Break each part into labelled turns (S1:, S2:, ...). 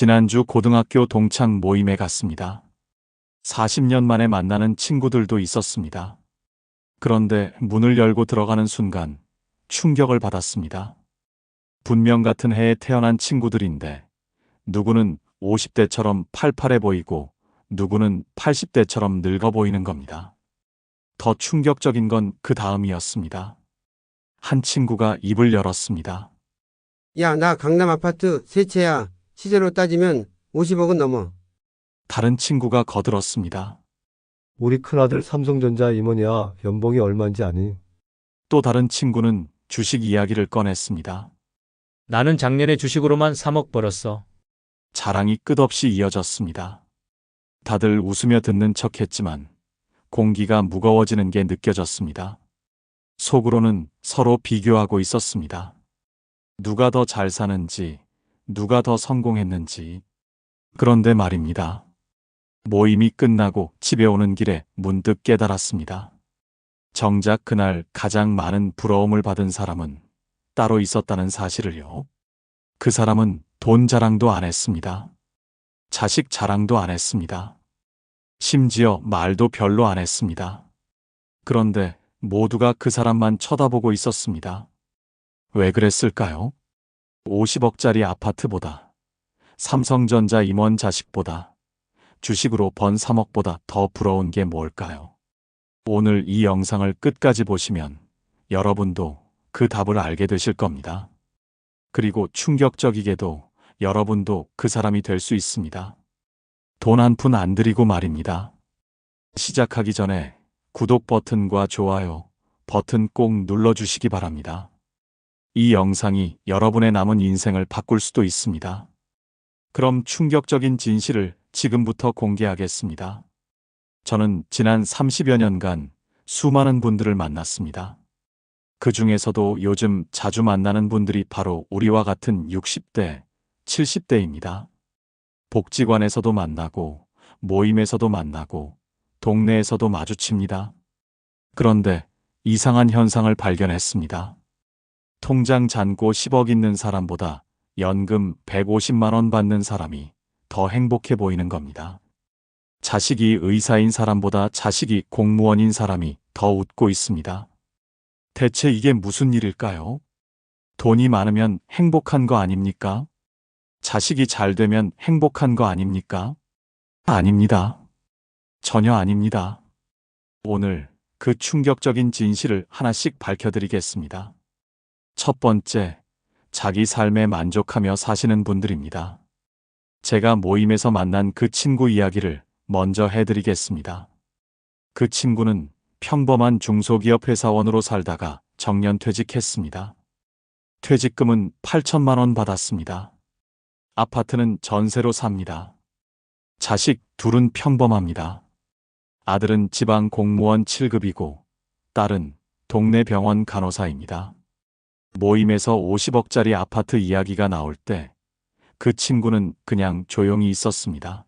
S1: 지난주 고등학교 동창 모임에 갔습니다. 40년 만에 만나는 친구들도 있었습니다. 그런데 문을 열고 들어가는 순간 충격을 받았습니다. 분명 같은 해에 태어난 친구들인데 누구는 50대처럼 팔팔해 보이고 누구는 80대처럼 늙어 보이는 겁니다. 더 충격적인 건 그 다음이었습니다. 한 친구가 입을 열었습니다.
S2: 야, 나 강남 아파트 세 채야. 시세로 따지면 50억은 넘어.
S1: 다른 친구가 거들었습니다.
S3: 우리 큰아들 삼성전자 임원이야. 연봉이 얼마인지 아니?
S1: 또 다른 친구는 주식 이야기를 꺼냈습니다.
S4: 나는 작년에 주식으로만 3억 벌었어.
S1: 자랑이 끝없이 이어졌습니다. 다들 웃으며 듣는 척 했지만 공기가 무거워지는 게 느껴졌습니다. 속으로는 서로 비교하고 있었습니다. 누가 더 잘 사는지, 누가 더 성공했는지. 그런데 말입니다. 모임이 끝나고 집에 오는 길에 문득 깨달았습니다. 정작 그날 가장 많은 부러움을 받은 사람은 따로 있었다는 사실을요. 그 사람은 돈 자랑도 안 했습니다. 자식 자랑도 안 했습니다. 심지어 말도 별로 안 했습니다. 그런데 모두가 그 사람만 쳐다보고 있었습니다. 왜 그랬을까요? 50억짜리 아파트보다, 삼성전자 임원 자식보다, 주식으로 번 3억보다 더 부러운 게 뭘까요? 오늘 이 영상을 끝까지 보시면 여러분도 그 답을 알게 되실 겁니다. 그리고 충격적이게도 여러분도 그 사람이 될 수 있습니다. 돈 한 푼 안 들이고 말입니다. 시작하기 전에 구독 버튼과 좋아요 버튼 꼭 눌러주시기 바랍니다. 이 영상이 여러분의 남은 인생을 바꿀 수도 있습니다. 그럼 충격적인 진실을 지금부터 공개하겠습니다. 저는 지난 30여 년간 수많은 분들을 만났습니다. 그 중에서도 요즘 자주 만나는 분들이 바로 우리와 같은 60대, 70대입니다. 복지관에서도 만나고, 모임에서도 만나고, 동네에서도 마주칩니다. 그런데 이상한 현상을 발견했습니다. 통장 잔고 10억 있는 사람보다 연금 150만원 받는 사람이 더 행복해 보이는 겁니다. 자식이 의사인 사람보다 자식이 공무원인 사람이 더 웃고 있습니다. 대체 이게 무슨 일일까요? 돈이 많으면 행복한 거 아닙니까? 자식이 잘 되면 행복한 거 아닙니까? 아닙니다. 전혀 아닙니다. 오늘 그 충격적인 진실을 하나씩 밝혀드리겠습니다. 첫 번째, 자기 삶에 만족하며 사시는 분들입니다. 제가 모임에서 만난 그 친구 이야기를 먼저 해드리겠습니다. 그 친구는 평범한 중소기업 회사원으로 살다가 정년 퇴직했습니다. 퇴직금은 8천만 원 받았습니다. 아파트는 전세로 삽니다. 자식 둘은 평범합니다. 아들은 지방 공무원 7급이고 딸은 동네 병원 간호사입니다. 모임에서 50억짜리 아파트 이야기가 나올 때 그 친구는 그냥 조용히 있었습니다.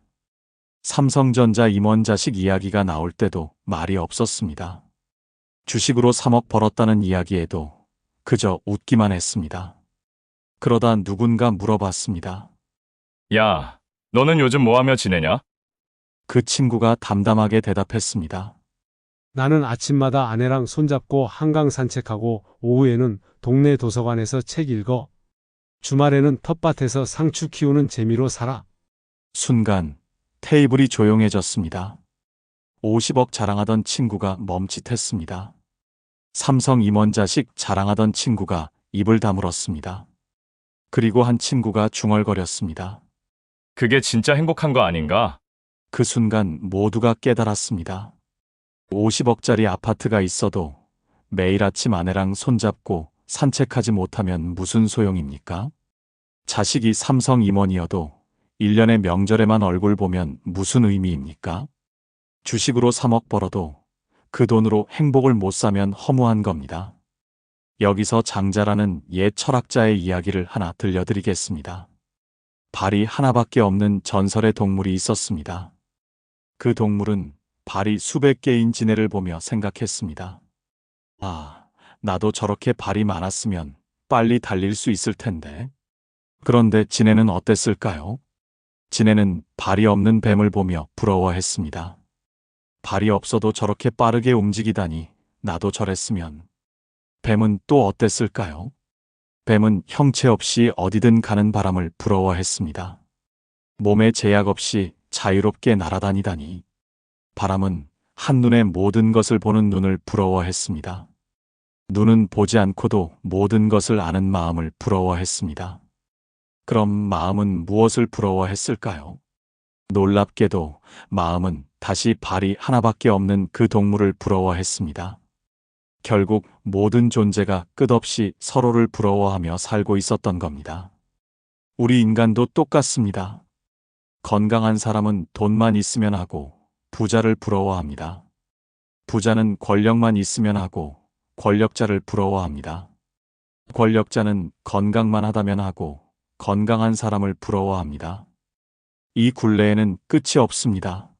S1: 삼성전자 임원 자식 이야기가 나올 때도 말이 없었습니다. 주식으로 3억 벌었다는 이야기에도 그저 웃기만 했습니다. 그러다 누군가 물어봤습니다.
S5: 야, 너는 요즘 뭐 하며 지내냐?
S1: 그 친구가 담담하게 대답했습니다.
S6: 나는 아침마다 아내랑 손잡고 한강 산책하고 오후에는 동네 도서관에서 책 읽어. 주말에는 텃밭에서 상추 키우는 재미로 살아.
S1: 순간 테이블이 조용해졌습니다. 50억 자랑하던 친구가 멈칫했습니다. 삼성 임원 자식 자랑하던 친구가 입을 다물었습니다. 그리고 한 친구가 중얼거렸습니다.
S5: 그게 진짜 행복한 거 아닌가?
S1: 그 순간 모두가 깨달았습니다. 50억짜리 아파트가 있어도 매일 아침 아내랑 손잡고 산책하지 못하면 무슨 소용입니까? 자식이 삼성 임원이어도 1년의 명절에만 얼굴 보면 무슨 의미입니까? 주식으로 3억 벌어도 그 돈으로 행복을 못 사면 허무한 겁니다. 여기서 장자라는 옛 철학자의 이야기를 하나 들려드리겠습니다. 발이 하나밖에 없는 전설의 동물이 있었습니다. 그 동물은 발이 수백 개인 지네를 보며 생각했습니다. 아, 나도 저렇게 발이 많았으면 빨리 달릴 수 있을 텐데. 그런데 지네는 어땠을까요? 지네는 발이 없는 뱀을 보며 부러워했습니다. 발이 없어도 저렇게 빠르게 움직이다니 나도 저랬으면. 뱀은 또 어땠을까요? 뱀은 형체 없이 어디든 가는 바람을 부러워했습니다. 몸에 제약 없이 자유롭게 날아다니다니. 바람은 한눈에 모든 것을 보는 눈을 부러워했습니다. 눈은 보지 않고도 모든 것을 아는 마음을 부러워했습니다. 그럼 마음은 무엇을 부러워했을까요? 놀랍게도 마음은 다시 발이 하나밖에 없는 그 동물을 부러워했습니다. 결국 모든 존재가 끝없이 서로를 부러워하며 살고 있었던 겁니다. 우리 인간도 똑같습니다. 건강한 사람은 돈만 있으면 하고 부자를 부러워합니다. 부자는 권력만 있으면 하고 권력자를 부러워합니다. 권력자는 건강만 하다면 하고 건강한 사람을 부러워합니다. 이 굴레에는 끝이 없습니다.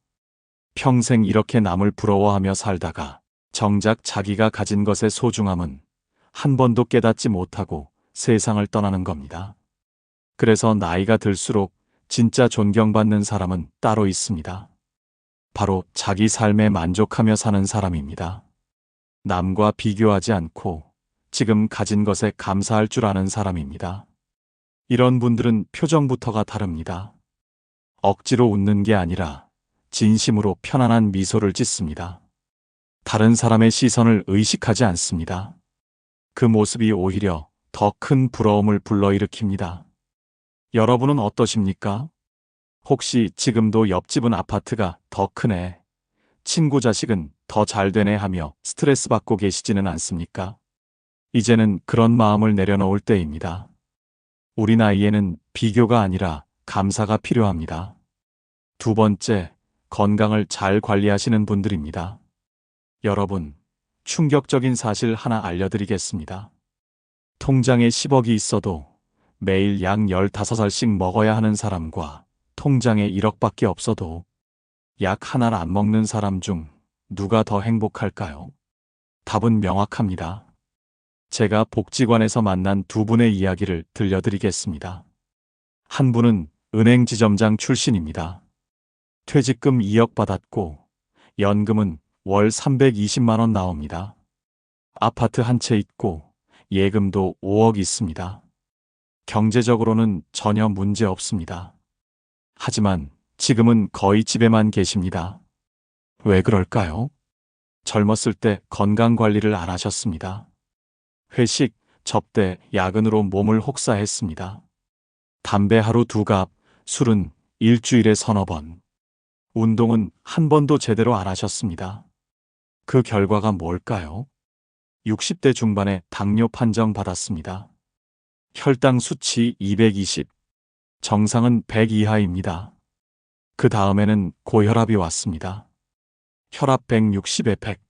S1: 평생 이렇게 남을 부러워하며 살다가 정작 자기가 가진 것의 소중함은 한 번도 깨닫지 못하고 세상을 떠나는 겁니다. 그래서 나이가 들수록 진짜 존경받는 사람은 따로 있습니다. 바로 자기 삶에 만족하며 사는 사람입니다. 남과 비교하지 않고 지금 가진 것에 감사할 줄 아는 사람입니다. 이런 분들은 표정부터가 다릅니다. 억지로 웃는 게 아니라 진심으로 편안한 미소를 짓습니다. 다른 사람의 시선을 의식하지 않습니다. 그 모습이 오히려 더 큰 부러움을 불러일으킵니다. 여러분은 어떠십니까? 혹시 지금도 옆집은 아파트가 더 크네, 친구 자식은 더 잘 되네 하며 스트레스 받고 계시지는 않습니까? 이제는 그런 마음을 내려놓을 때입니다. 우리 나이에는 비교가 아니라 감사가 필요합니다. 두 번째, 건강을 잘 관리하시는 분들입니다. 여러분, 충격적인 사실 하나 알려드리겠습니다. 통장에 10억이 있어도 매일 약 15살씩 먹어야 하는 사람과 통장에 1억밖에 없어도 약 하나를 안 먹는 사람 중 누가 더 행복할까요? 답은 명확합니다. 제가 복지관에서 만난 두 분의 이야기를 들려드리겠습니다. 한 분은 은행 지점장 출신입니다. 퇴직금 2억 받았고 연금은 월 320만원 나옵니다. 아파트 한 채 있고 예금도 5억 있습니다. 경제적으로는 전혀 문제 없습니다. 하지만 지금은 거의 집에만 계십니다. 왜 그럴까요? 젊었을 때 건강 관리를 안 하셨습니다. 회식, 접대, 야근으로 몸을 혹사했습니다. 담배 하루 두 갑, 술은 일주일에 서너 번. 운동은 한 번도 제대로 안 하셨습니다. 그 결과가 뭘까요? 60대 중반에 당뇨 판정 받았습니다. 혈당 수치 220, 정상은 100 이하입니다. 그 다음에는 고혈압이 왔습니다. 혈압 160에 100.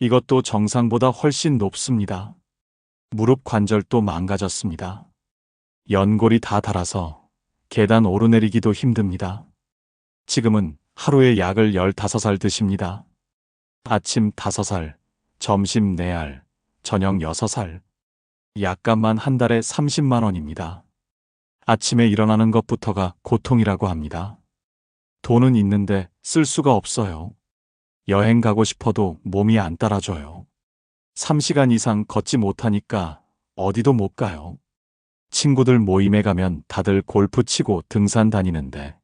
S1: 이것도 정상보다 훨씬 높습니다. 무릎 관절도 망가졌습니다. 연골이 다 닳아서 계단 오르내리기도 힘듭니다. 지금은 하루에 약을 15살 드십니다. 아침 5살, 점심 4알, 저녁 6살. 약값만 한 달에 30만 원입니다. 아침에 일어나는 것부터가 고통이라고 합니다. 돈은 있는데 쓸 수가 없어요. 여행 가고 싶어도 몸이 안 따라줘요. 3시간 이상 걷지 못하니까 어디도 못 가요. 친구들 모임에 가면 다들 골프 치고 등산 다니는데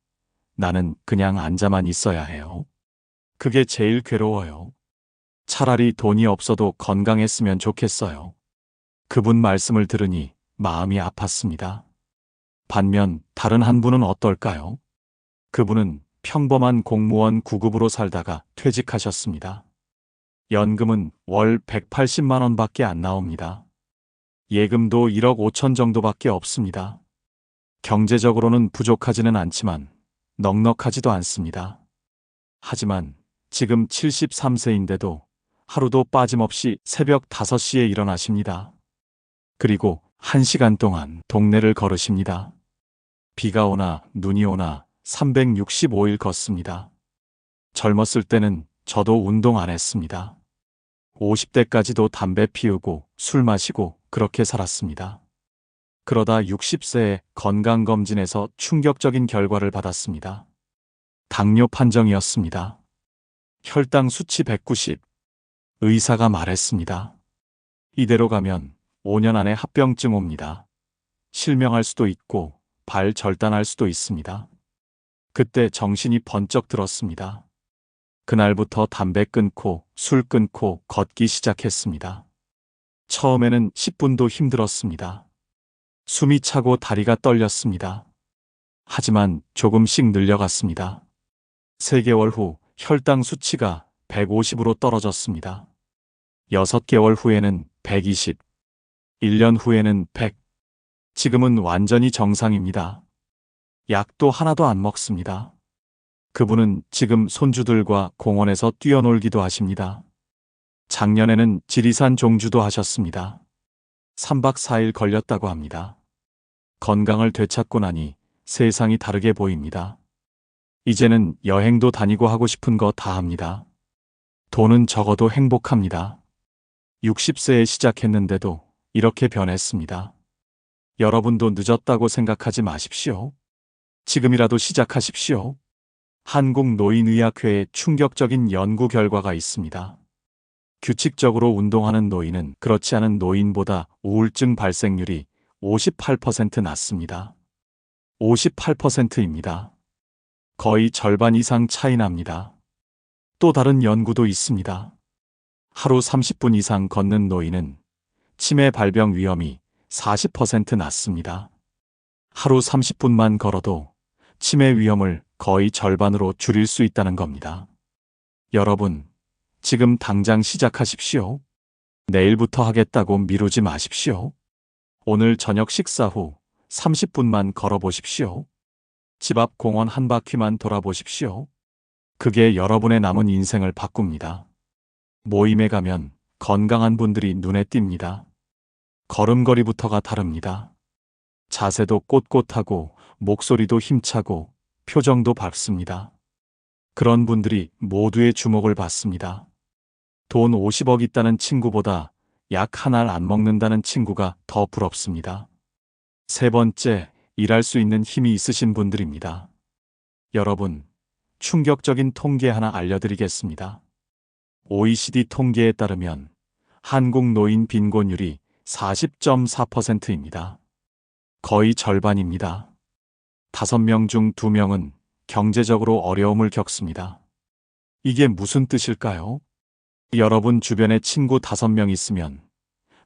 S1: 나는 그냥 앉아만 있어야 해요. 그게 제일 괴로워요. 차라리 돈이 없어도 건강했으면 좋겠어요. 그분 말씀을 들으니 마음이 아팠습니다. 반면 다른 한 분은 어떨까요? 그분은 평범한 공무원 9급으로 살다가 퇴직하셨습니다. 연금은 월 180만 원 밖에 안 나옵니다. 예금도 1억 5천 정도밖에 없습니다. 경제적으로는 부족하지는 않지만 넉넉하지도 않습니다. 하지만 지금 73세인데도 하루도 빠짐없이 새벽 5시에 일어나십니다. 그리고 1시간 동안 동네를 걸으십니다. 비가 오나 눈이 오나 365일 걷습니다. 젊었을 때는 저도 운동 안 했습니다. 50대까지도 담배 피우고 술 마시고 그렇게 살았습니다. 그러다 60세에 건강검진에서 충격적인 결과를 받았습니다. 당뇨 판정이었습니다. 혈당 수치 190. 의사가 말했습니다. 이대로 가면 5년 안에 합병증 옵니다. 실명할 수도 있고 발 절단할 수도 있습니다. 그때 정신이 번쩍 들었습니다. 그날부터 담배 끊고 술 끊고 걷기 시작했습니다. 처음에는 10분도 힘들었습니다. 숨이 차고 다리가 떨렸습니다. 하지만 조금씩 늘려갔습니다. 3개월 후 혈당 수치가 150으로 떨어졌습니다. 6개월 후에는 120, 1년 후에는 100. 지금은 완전히 정상입니다. 약도 하나도 안 먹습니다. 그분은 지금 손주들과 공원에서 뛰어놀기도 하십니다. 작년에는 지리산 종주도 하셨습니다. 3박 4일 걸렸다고 합니다. 건강을 되찾고 나니 세상이 다르게 보입니다. 이제는 여행도 다니고 하고 싶은 거 다 합니다. 돈은 적어도 행복합니다. 60세에 시작했는데도 이렇게 변했습니다. 여러분도 늦었다고 생각하지 마십시오. 지금이라도 시작하십시오. 한국노인의학회의 충격적인 연구 결과가 있습니다. 규칙적으로 운동하는 노인은 그렇지 않은 노인보다 우울증 발생률이 58% 낮습니다. 58%입니다. 거의 절반 이상 차이 납니다. 또 다른 연구도 있습니다. 하루 30분 이상 걷는 노인은 치매 발병 위험이 40% 낮습니다. 하루 30분만 걸어도 치매 위험을 거의 절반으로 줄일 수 있다는 겁니다. 여러분, 지금 당장 시작하십시오. 내일부터 하겠다고 미루지 마십시오. 오늘 저녁 식사 후 30분만 걸어보십시오. 집 앞 공원 한 바퀴만 돌아보십시오. 그게 여러분의 남은 인생을 바꿉니다. 모임에 가면 건강한 분들이 눈에 띕니다. 걸음걸이부터가 다릅니다. 자세도 꼿꼿하고 목소리도 힘차고 표정도 밝습니다. 그런 분들이 모두의 주목을 받습니다. 돈 50억 있다는 친구보다 약 하나를 안 먹는다는 친구가 더 부럽습니다. 세 번째, 일할 수 있는 힘이 있으신 분들입니다. 여러분, 충격적인 통계 하나 알려드리겠습니다. OECD 통계에 따르면 한국 노인 빈곤율이 40.4%입니다. 거의 절반입니다. 5명 중 2명은 경제적으로 어려움을 겪습니다. 이게 무슨 뜻일까요? 여러분 주변에 친구 5명 있으면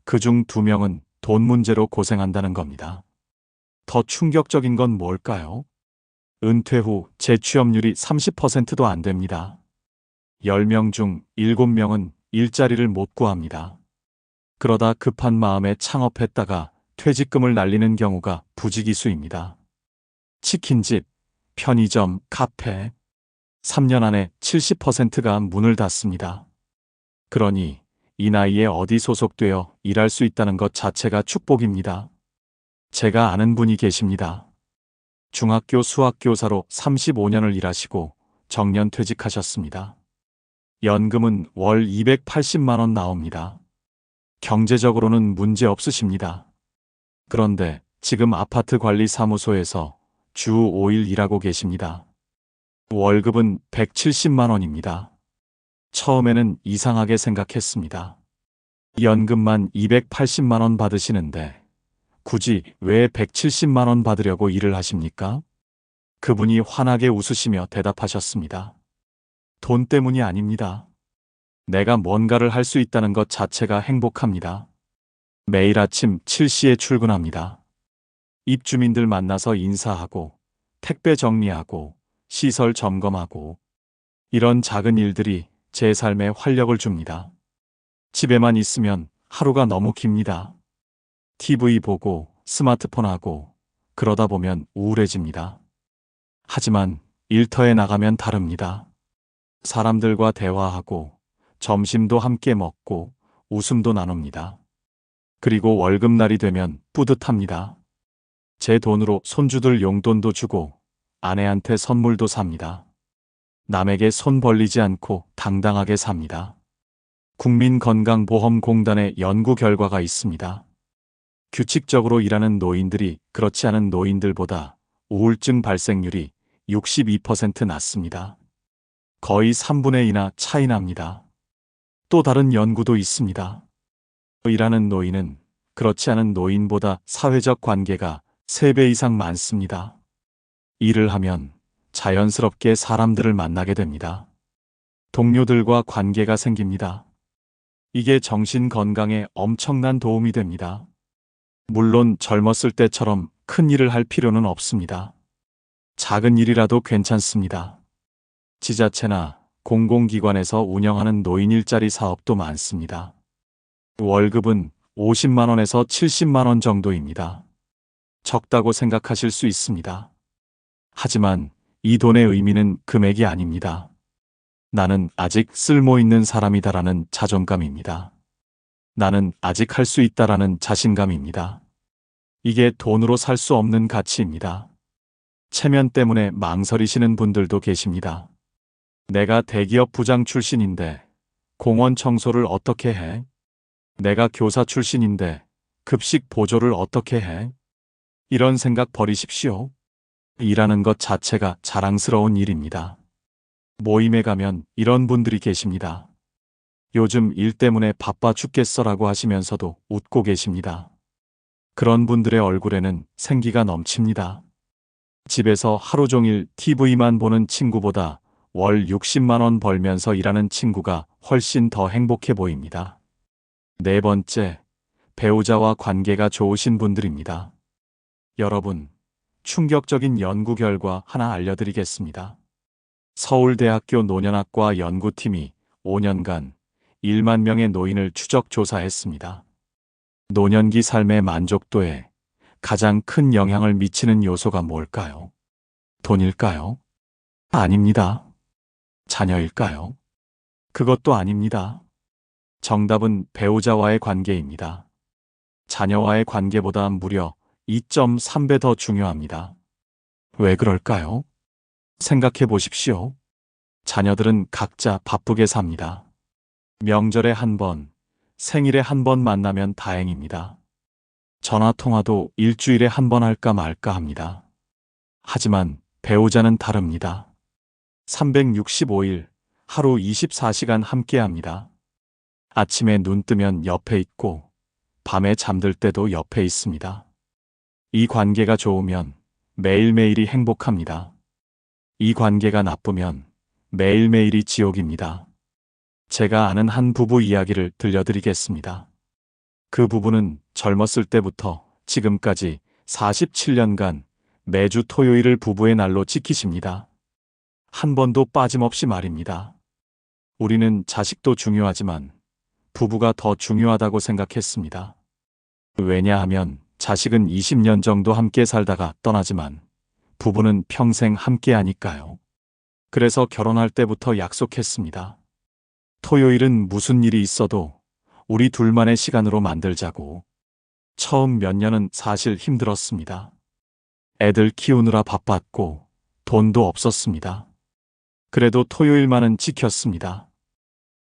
S1: 그 중 2명은 돈 문제로 고생한다는 겁니다. 더 충격적인 건 뭘까요? 은퇴 후 재취업률이 30%도 안 됩니다. 10명 중 7명은 일자리를 못 구합니다. 그러다 급한 마음에 창업했다가 퇴직금을 날리는 경우가 부지기수입니다. 치킨집, 편의점, 카페. 3년 안에 70%가 문을 닫습니다. 그러니 이 나이에 어디 소속되어 일할 수 있다는 것 자체가 축복입니다. 제가 아는 분이 계십니다. 중학교 수학교사로 35년을 일하시고 정년 퇴직하셨습니다. 연금은 월 280만원 나옵니다. 경제적으로는 문제 없으십니다. 그런데 지금 아파트 관리 사무소에서 주 5일 일하고 계십니다. 월급은 170만 원입니다. 처음에는 이상하게 생각했습니다. 연금만 280만 원 받으시는데 굳이 왜 170만 원 받으려고 일을 하십니까? 그분이 환하게 웃으시며 대답하셨습니다. 돈 때문이 아닙니다. 내가 뭔가를 할 수 있다는 것 자체가 행복합니다. 매일 아침 7시에 출근합니다. 입주민들 만나서 인사하고, 택배 정리하고, 시설 점검하고, 이런 작은 일들이 제 삶에 활력을 줍니다. 집에만 있으면 하루가 너무 깁니다. TV 보고, 스마트폰 하고, 그러다 보면 우울해집니다. 하지만 일터에 나가면 다릅니다. 사람들과 대화하고, 점심도 함께 먹고, 웃음도 나눕니다. 그리고 월급날이 되면 뿌듯합니다. 제 돈으로 손주들 용돈도 주고 아내한테 선물도 삽니다. 남에게 손 벌리지 않고 당당하게 삽니다. 국민건강보험공단의 연구 결과가 있습니다. 규칙적으로 일하는 노인들이 그렇지 않은 노인들보다 우울증 발생률이 62% 낮습니다. 거의 3분의 2나 차이 납니다. 또 다른 연구도 있습니다. 일하는 노인은 그렇지 않은 노인보다 사회적 관계가 3배 이상 많습니다. 일을 하면 자연스럽게 사람들을 만나게 됩니다. 동료들과 관계가 생깁니다. 이게 정신 건강에 엄청난 도움이 됩니다. 물론 젊었을 때처럼 큰 일을 할 필요는 없습니다. 작은 일이라도 괜찮습니다. 지자체나 공공기관에서 운영하는 노인 일자리 사업도 많습니다. 월급은 50만원에서 70만원 정도입니다. 적다고 생각하실 수 있습니다. 하지만 이 돈의 의미는 금액이 아닙니다. 나는 아직 쓸모 있는 사람이다라는 자존감입니다. 나는 아직 할 수 있다라는 자신감입니다. 이게 돈으로 살 수 없는 가치입니다. 체면 때문에 망설이시는 분들도 계십니다. 내가 대기업 부장 출신인데 공원 청소를 어떻게 해? 내가 교사 출신인데 급식 보조를 어떻게 해? 이런 생각 버리십시오. 일하는 것 자체가 자랑스러운 일입니다. 모임에 가면 이런 분들이 계십니다. 요즘 일 때문에 바빠 죽겠어라고 하시면서도 웃고 계십니다. 그런 분들의 얼굴에는 생기가 넘칩니다. 집에서 하루 종일 TV만 보는 친구보다 월 60만원 벌면서 일하는 친구가 훨씬 더 행복해 보입니다. 네 번째, 배우자와 관계가 좋으신 분들입니다. 여러분, 충격적인 연구 결과 하나 알려드리겠습니다. 서울대학교 노년학과 연구팀이 5년간 1만 명의 노인을 추적 조사했습니다. 노년기 삶의 만족도에 가장 큰 영향을 미치는 요소가 뭘까요? 돈일까요? 아닙니다. 자녀일까요? 그것도 아닙니다. 정답은 배우자와의 관계입니다. 자녀와의 관계보다 무려 2.3배 더 중요합니다. 왜 그럴까요? 생각해 보십시오. 자녀들은 각자 바쁘게 삽니다. 명절에 한 번, 생일에 한 번 만나면 다행입니다. 전화 통화도 일주일에 한 번 할까 말까 합니다. 하지만 배우자는 다릅니다. 365일, 하루 24시간 함께 합니다. 아침에 눈 뜨면 옆에 있고, 밤에 잠들 때도 옆에 있습니다. 이 관계가 좋으면 매일매일이 행복합니다. 이 관계가 나쁘면 매일매일이 지옥입니다. 제가 아는 한 부부 이야기를 들려드리겠습니다. 그 부부는 젊었을 때부터 지금까지 47년간 매주 토요일을 부부의 날로 지키십니다. 한 번도 빠짐없이 말입니다. 우리는 자식도 중요하지만 부부가 더 중요하다고 생각했습니다. 왜냐하면 자식은 20년 정도 함께 살다가 떠나지만 부부는 평생 함께 하니까요. 그래서 결혼할 때부터 약속했습니다. 토요일은 무슨 일이 있어도 우리 둘만의 시간으로 만들자고. 처음 몇 년은 사실 힘들었습니다. 애들 키우느라 바빴고 돈도 없었습니다. 그래도 토요일만은 지켰습니다.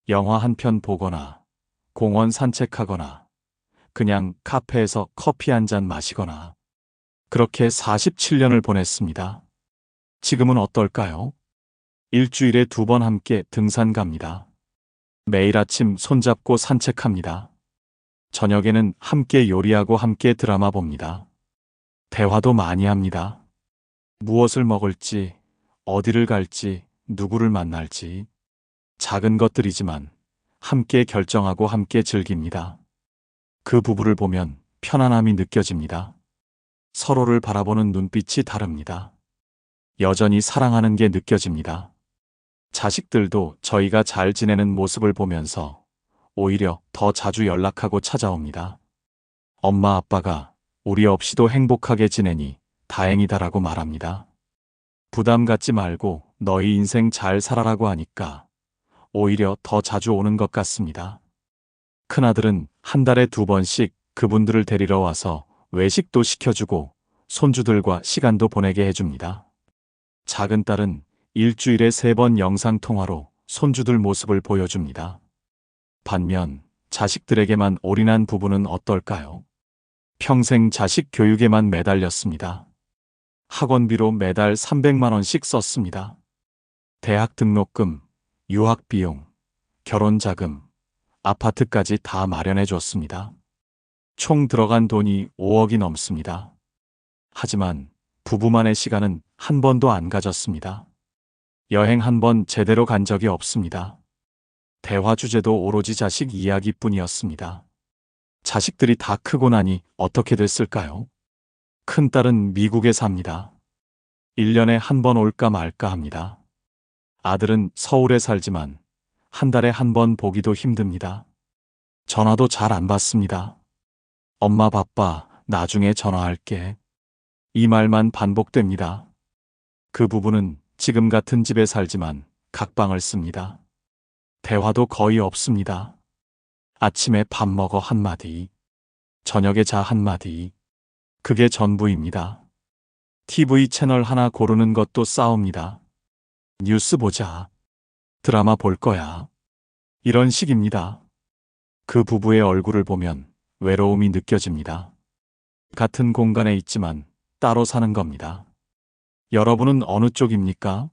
S1: 영화 한 편 보거나 공원 산책하거나 그냥 카페에서 커피 한 잔 마시거나 그렇게 47년을 보냈습니다. 지금은 어떨까요? 일주일에 두 번 함께 등산 갑니다. 매일 아침 손잡고 산책합니다. 저녁에는 함께 요리하고 함께 드라마 봅니다. 대화도 많이 합니다. 무엇을 먹을지, 어디를 갈지, 누구를 만날지. 작은 것들이지만 함께 결정하고 함께 즐깁니다. 그 부부를 보면 편안함이 느껴집니다. 서로를 바라보는 눈빛이 다릅니다. 여전히 사랑하는 게 느껴집니다. 자식들도 저희가 잘 지내는 모습을 보면서 오히려 더 자주 연락하고 찾아옵니다. 엄마 아빠가 우리 없이도 행복하게 지내니 다행이다라고 말합니다. 부담 갖지 말고 너희 인생 잘 살아라고 하니까 오히려 더 자주 오는 것 같습니다. 큰아들은 한 달에 두 번씩 그분들을 데리러 와서 외식도 시켜주고 손주들과 시간도 보내게 해줍니다. 작은 딸은 일주일에 세 번 영상통화로 손주들 모습을 보여줍니다. 반면 자식들에게만 올인한 부부는 어떨까요? 평생 자식 교육에만 매달렸습니다. 학원비로 매달 300만 원씩 썼습니다. 대학 등록금, 유학 비용, 결혼 자금, 아파트까지 다 마련해 줬습니다. 총 들어간 돈이 5억이 넘습니다. 하지만 부부만의 시간은 한 번도 안 가졌습니다. 여행 한 번 제대로 간 적이 없습니다. 대화 주제도 오로지 자식 이야기뿐이었습니다. 자식들이 다 크고 나니 어떻게 됐을까요? 큰딸은 미국에 삽니다. 1년에 한 번 올까 말까 합니다. 아들은 서울에 살지만 한 달에 한 번 보기도 힘듭니다. 전화도 잘 안 받습니다. 엄마 바빠, 나중에 전화할게. 이 말만 반복됩니다. 그 부부는 지금 같은 집에 살지만 각방을 씁니다. 대화도 거의 없습니다. 아침에 밥 먹어 한마디, 저녁에 자 한마디. 그게 전부입니다. TV 채널 하나 고르는 것도 싸웁니다. 뉴스 보자. 드라마 볼 거야. 이런 식입니다. 그 부부의 얼굴을 보면 외로움이 느껴집니다. 같은 공간에 있지만 따로 사는 겁니다. 여러분은 어느 쪽입니까?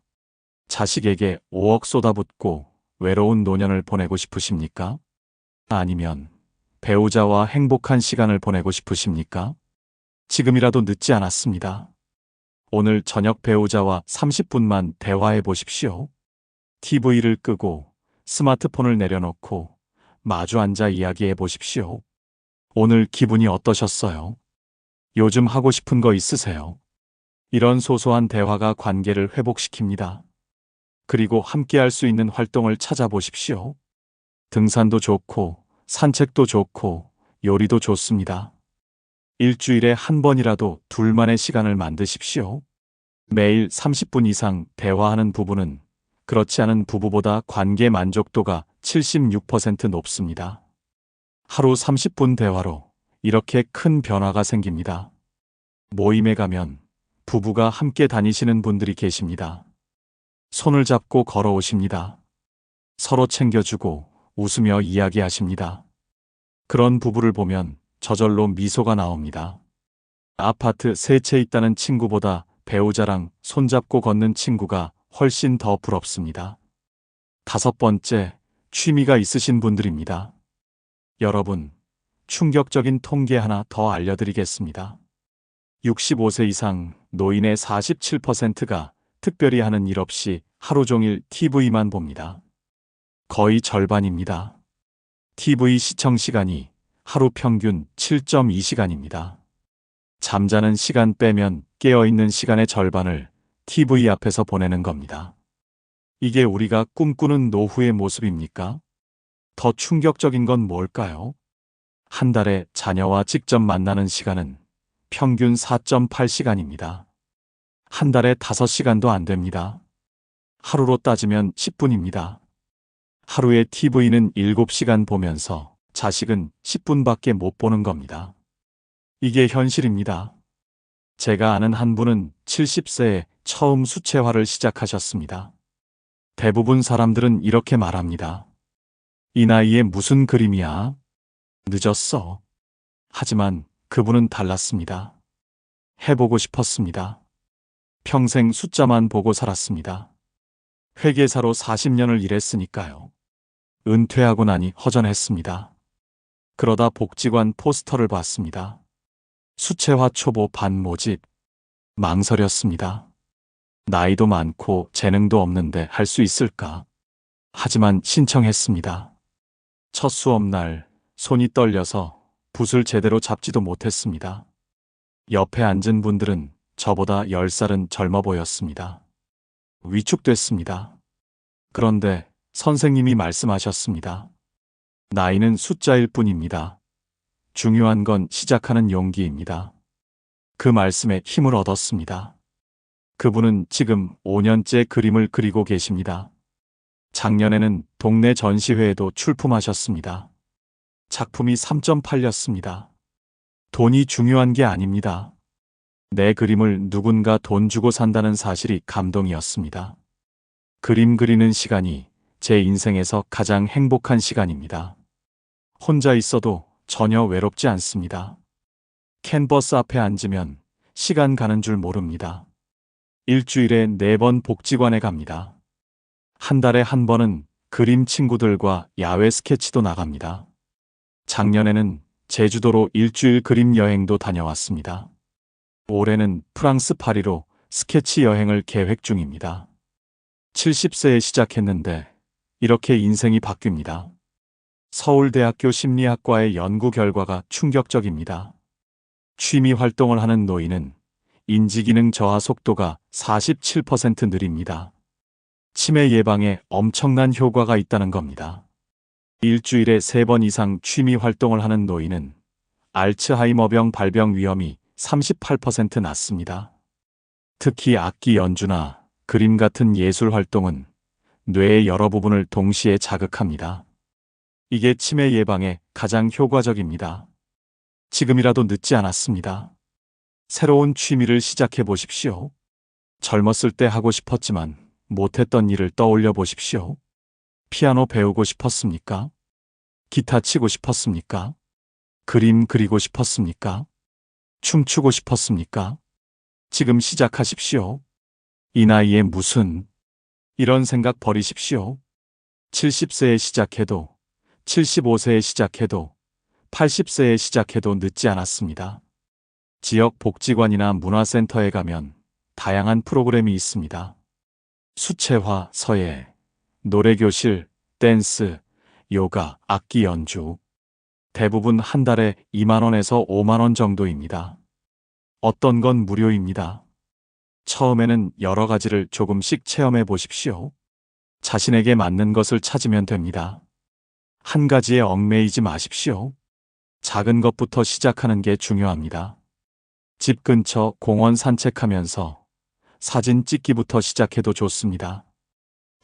S1: 자식에게 5억 쏟아붓고 외로운 노년을 보내고 싶으십니까? 아니면 배우자와 행복한 시간을 보내고 싶으십니까? 지금이라도 늦지 않았습니다. 오늘 저녁 배우자와 30분만 대화해 보십시오. TV를 끄고 스마트폰을 내려놓고 마주 앉아 이야기해 보십시오. 오늘 기분이 어떠셨어요? 요즘 하고 싶은 거 있으세요? 이런 소소한 대화가 관계를 회복시킵니다. 그리고 함께 할 수 있는 활동을 찾아보십시오. 등산도 좋고, 산책도 좋고, 요리도 좋습니다. 일주일에 한 번이라도 둘만의 시간을 만드십시오. 매일 30분 이상 대화하는 부부는 그렇지 않은 부부보다 관계 만족도가 76% 높습니다. 하루 30분 대화로 이렇게 큰 변화가 생깁니다. 모임에 가면 부부가 함께 다니시는 분들이 계십니다. 손을 잡고 걸어오십니다. 서로 챙겨주고 웃으며 이야기하십니다. 그런 부부를 보면 저절로 미소가 나옵니다. 아파트 세 채 있다는 친구보다 배우자랑 손잡고 걷는 친구가 훨씬 더 부럽습니다. 다섯 번째, 취미가 있으신 분들입니다. 여러분, 충격적인 통계 하나 더 알려드리겠습니다. 65세 이상 노인의 47%가 특별히 하는 일 없이 하루 종일 TV만 봅니다. 거의 절반입니다. TV 시청 시간이 하루 평균 7.2시간입니다. 잠자는 시간 빼면 깨어있는 시간의 절반을 TV 앞에서 보내는 겁니다. 이게 우리가 꿈꾸는 노후의 모습입니까? 더 충격적인 건 뭘까요? 한 달에 자녀와 직접 만나는 시간은 평균 4.8시간입니다. 한 달에 5시간도 안 됩니다. 하루로 따지면 10분입니다. 하루에 TV는 7시간 보면서 자식은 10분밖에 못 보는 겁니다. 이게 현실입니다. 제가 아는 한 분은 70세에 처음 수채화를 시작하셨습니다. 대부분 사람들은 이렇게 말합니다. 이 나이에 무슨 그림이야? 늦었어. 하지만 그분은 달랐습니다. 해보고 싶었습니다. 평생 숫자만 보고 살았습니다. 회계사로 40년을 일했으니까요. 은퇴하고 나니 허전했습니다. 그러다 복지관 포스터를 봤습니다. 수채화 초보 반 모집. 망설였습니다. 나이도 많고 재능도 없는데 할 수 있을까? 하지만 신청했습니다. 첫 수업날 손이 떨려서 붓을 제대로 잡지도 못했습니다. 옆에 앉은 분들은 저보다 10살은 젊어 보였습니다. 위축됐습니다. 그런데 선생님이 말씀하셨습니다. 나이는 숫자일 뿐입니다. 중요한 건 시작하는 용기입니다. 그 말씀에 힘을 얻었습니다. 그분은 지금 5년째 그림을 그리고 계십니다. 작년에는 동네 전시회에도 출품하셨습니다. 작품이 3점 팔렸습니다. 돈이 중요한 게 아닙니다. 내 그림을 누군가 돈 주고 산다는 사실이 감동이었습니다. 그림 그리는 시간이 제 인생에서 가장 행복한 시간입니다. 혼자 있어도 전혀 외롭지 않습니다. 캔버스 앞에 앉으면 시간 가는 줄 모릅니다. 일주일에 네 번 복지관에 갑니다. 한 달에 한 번은 그림 친구들과 야외 스케치도 나갑니다. 작년에는 제주도로 일주일 그림 여행도 다녀왔습니다. 올해는 프랑스 파리로 스케치 여행을 계획 중입니다. 70세에 시작했는데 이렇게 인생이 바뀝니다. 서울대학교 심리학과의 연구 결과가 충격적입니다. 취미 활동을 하는 노인은 인지기능 저하 속도가 47% 느립니다. 치매 예방에 엄청난 효과가 있다는 겁니다. 일주일에 3번 이상 취미 활동을 하는 노인은 알츠하이머병 발병 위험이 38% 낮습니다. 특히 악기 연주나 그림 같은 예술 활동은 뇌의 여러 부분을 동시에 자극합니다. 이게 치매 예방에 가장 효과적입니다. 지금이라도 늦지 않았습니다. 새로운 취미를 시작해 보십시오. 젊었을 때 하고 싶었지만 못했던 일을 떠올려 보십시오. 피아노 배우고 싶었습니까? 기타 치고 싶었습니까? 그림 그리고 싶었습니까? 춤추고 싶었습니까? 지금 시작하십시오. 이 나이에 무슨 이런 생각 버리십시오. 70세에 시작해도 75세에 시작해도 80세에 시작해도 늦지 않았습니다. 지역 복지관이나 문화센터에 가면 다양한 프로그램이 있습니다. 수채화, 서예, 노래교실, 댄스, 요가, 악기 연주. 대부분 한 달에 2만원에서 5만원 정도입니다. 어떤 건 무료입니다. 처음에는 여러 가지를 조금씩 체험해 보십시오. 자신에게 맞는 것을 찾으면 됩니다. 한 가지에 얽매이지 마십시오. 작은 것부터 시작하는 게 중요합니다. 집 근처 공원 산책하면서 사진 찍기부터 시작해도 좋습니다.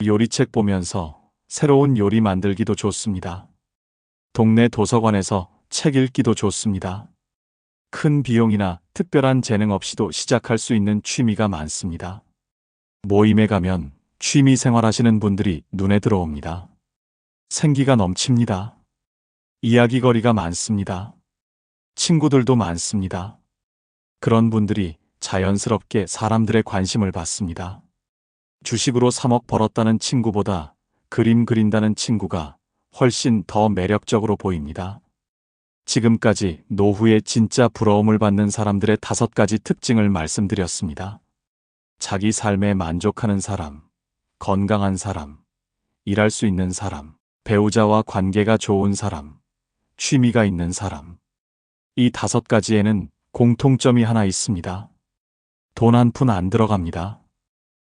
S1: 요리책 보면서 새로운 요리 만들기도 좋습니다. 동네 도서관에서 책 읽기도 좋습니다. 큰 비용이나 특별한 재능 없이도 시작할 수 있는 취미가 많습니다. 모임에 가면 취미 생활하시는 분들이 눈에 들어옵니다. 생기가 넘칩니다. 이야기거리가 많습니다. 친구들도 많습니다. 그런 분들이 자연스럽게 사람들의 관심을 받습니다. 주식으로 3억 벌었다는 친구보다 그림 그린다는 친구가 훨씬 더 매력적으로 보입니다. 지금까지 노후에 진짜 부러움을 받는 사람들의 다섯 가지 특징을 말씀드렸습니다. 자기 삶에 만족하는 사람, 건강한 사람, 일할 수 있는 사람, 배우자와 관계가 좋은 사람, 취미가 있는 사람. 이 다섯 가지에는 공통점이 하나 있습니다. 돈 한 푼 안 들어갑니다.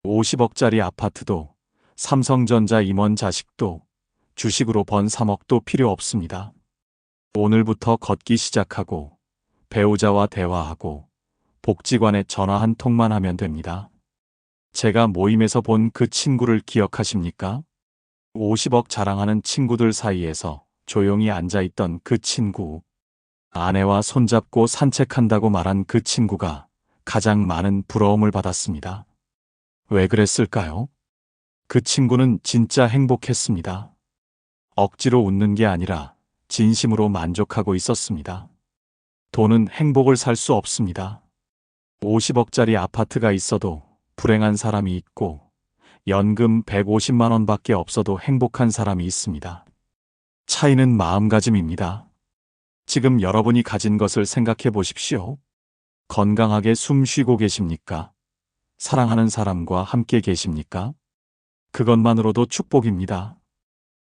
S1: 50억짜리 아파트도 삼성전자 임원 자식도 주식으로 번 3억도 필요 없습니다. 오늘부터 걷기 시작하고 배우자와 대화하고 복지관에 전화 한 통만 하면 됩니다. 제가 모임에서 본 그 친구를 기억하십니까? 50억 자랑하는 친구들 사이에서 조용히 앉아있던 그 친구. 아내와 손잡고 산책한다고 말한 그 친구가 가장 많은 부러움을 받았습니다. 왜 그랬을까요? 그 친구는 진짜 행복했습니다. 억지로 웃는 게 아니라 진심으로 만족하고 있었습니다. 돈은 행복을 살 수 없습니다. 50억짜리 아파트가 있어도 불행한 사람이 있고 연금 150만 원 밖에 없어도 행복한 사람이 있습니다. 차이는 마음가짐입니다. 지금 여러분이 가진 것을 생각해 보십시오. 건강하게 숨 쉬고 계십니까? 사랑하는 사람과 함께 계십니까? 그것만으로도 축복입니다.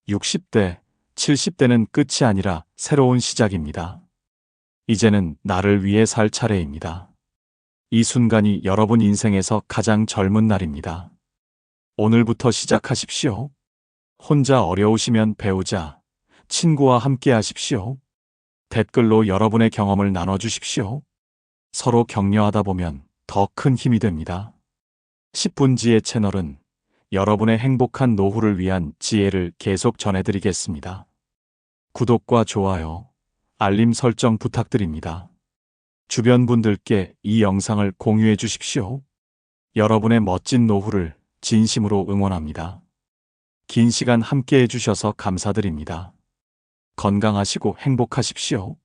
S1: 60대, 70대는 끝이 아니라 새로운 시작입니다. 이제는 나를 위해 살 차례입니다. 이 순간이 여러분 인생에서 가장 젊은 날입니다. 오늘부터 시작하십시오. 혼자 어려우시면 배우자, 친구와 함께 하십시오. 댓글로 여러분의 경험을 나눠주십시오. 서로 격려하다 보면 더 큰 힘이 됩니다. 10분 지혜 채널은 여러분의 행복한 노후를 위한 지혜를 계속 전해드리겠습니다. 구독과 좋아요, 알림 설정 부탁드립니다. 주변 분들께 이 영상을 공유해 주십시오. 여러분의 멋진 노후를 진심으로 응원합니다. 긴 시간 함께 해주셔서 감사드립니다. 건강하시고 행복하십시오.